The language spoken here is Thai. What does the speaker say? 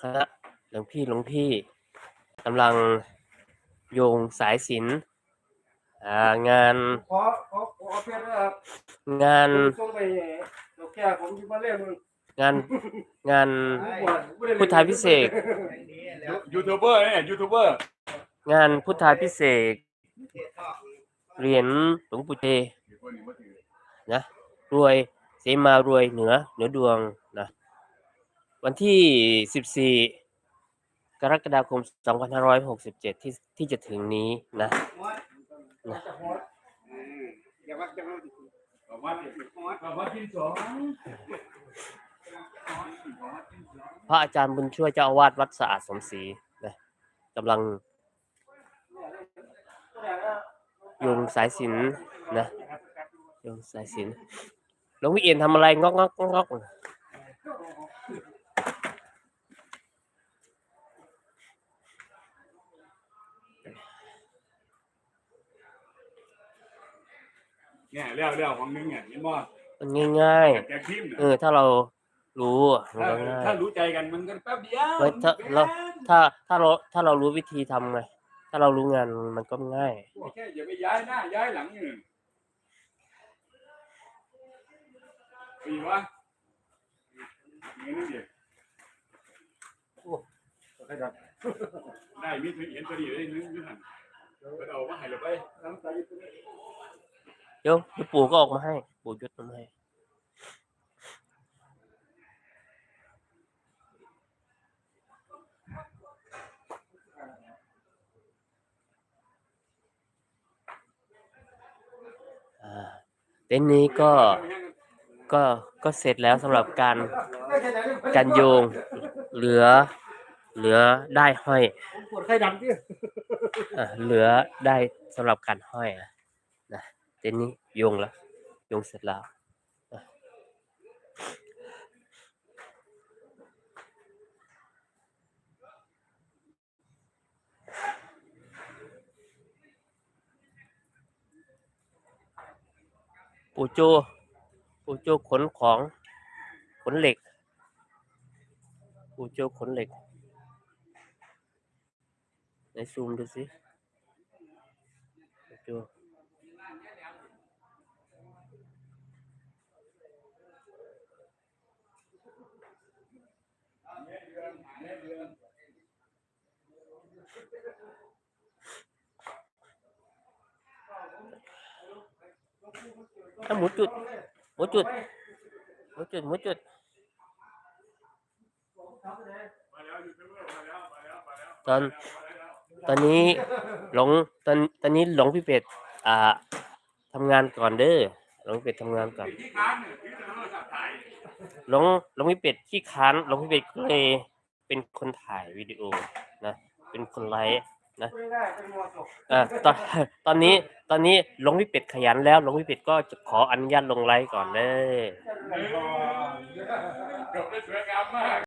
คณะหลวงพี่หลวงพี่กำลังโยงสายสิญจนอ่างานขอขอขอเพชรนะครับงานส่งไปดอกแก้วผมที่มาเล่นมันงานงานบวชบ่ได้เล่นพุทธาพิเศษกยูทูบเบอร์เนี่ยยูทูบเบอร์งานพุทธาพิเศษกเหรียญหลวงปู่เทนะรวยเสมารวยเหนือเหนือดวงนะ วันที่ 14 กรกฎาคม 2567 ที่ที่จะถึงนี้นะอย่าว่าจะพระอาจารย์บุญช่วยเจ้าอาวาสวัดสะอาดสมศรีนะกำลังโยงสายสินนะโยงสายสินหลวงพี่เอียนทำอะไรงอกงอกงอกงอก เนี่ยเลี้ยวเลี้ยวของนึงเนี่ยเห็นบ่มันง่ายแกพิมพ์ๆเออ ถ้าเรารู้อะมันถ้าก็ง่ายถ้ารู้ใจกันมันก็แป๊บเดียวเฮ้ยถ้าเราถ้าถ้าเราถ้าเรารู้วิธีทำไง ถ้าเรารู้งานมันก็ง่ายแค่อย่าไปย้ายหน้าย้ายหลังนี่ปีวะเงี้ยนี่เดียวได้มีเห็นตัวนี้เลยนึงนึงหันก็เอามาให้เราไปน้ำตาอยู่ตรงนี้ เดี๋ยวเดี๋ยวปู่ก็ออกมาให้ ปู่ยศมาให้เต็นท์นี้ก็ก็ก็เสร็จแล้วสำหรับการการโยงเหลือ เหลือได้ห้อย ปวดไข้ดำที่อะเหลือได้สำหรับการห้อยอะ เต็นนี้โยงล้วโยงเสร็จแล้วปูโจปูโจขนของขนเหล็กปูโจขนเหล็กไหนซูมดูสิปูโจ ถ้าหมูจุด หมูจุด หมูจุด หมูจุดตอนตอนนี้หลงตอนตอนนี้หลงพี่เป็ดอ่าทำงานก่อนเด้อหลงพี่เป็ดทำงานก่อนหลงหลงพี่เป็ดขี้ค้านหลงพี่เป็ดก็เลย เป็นคนถ่ายวิดีโอนะเป็นคนไลฟ์นะไม่ได้เป็นมอสกอ่าตอนตอนนี้ตอนนี้หลงพี่เป็ดขยันแล้วหลงพี่เป็ดก็จะขออนุญาตลงไลฟ์ก่อนเด้อจบได้สวยงามมาก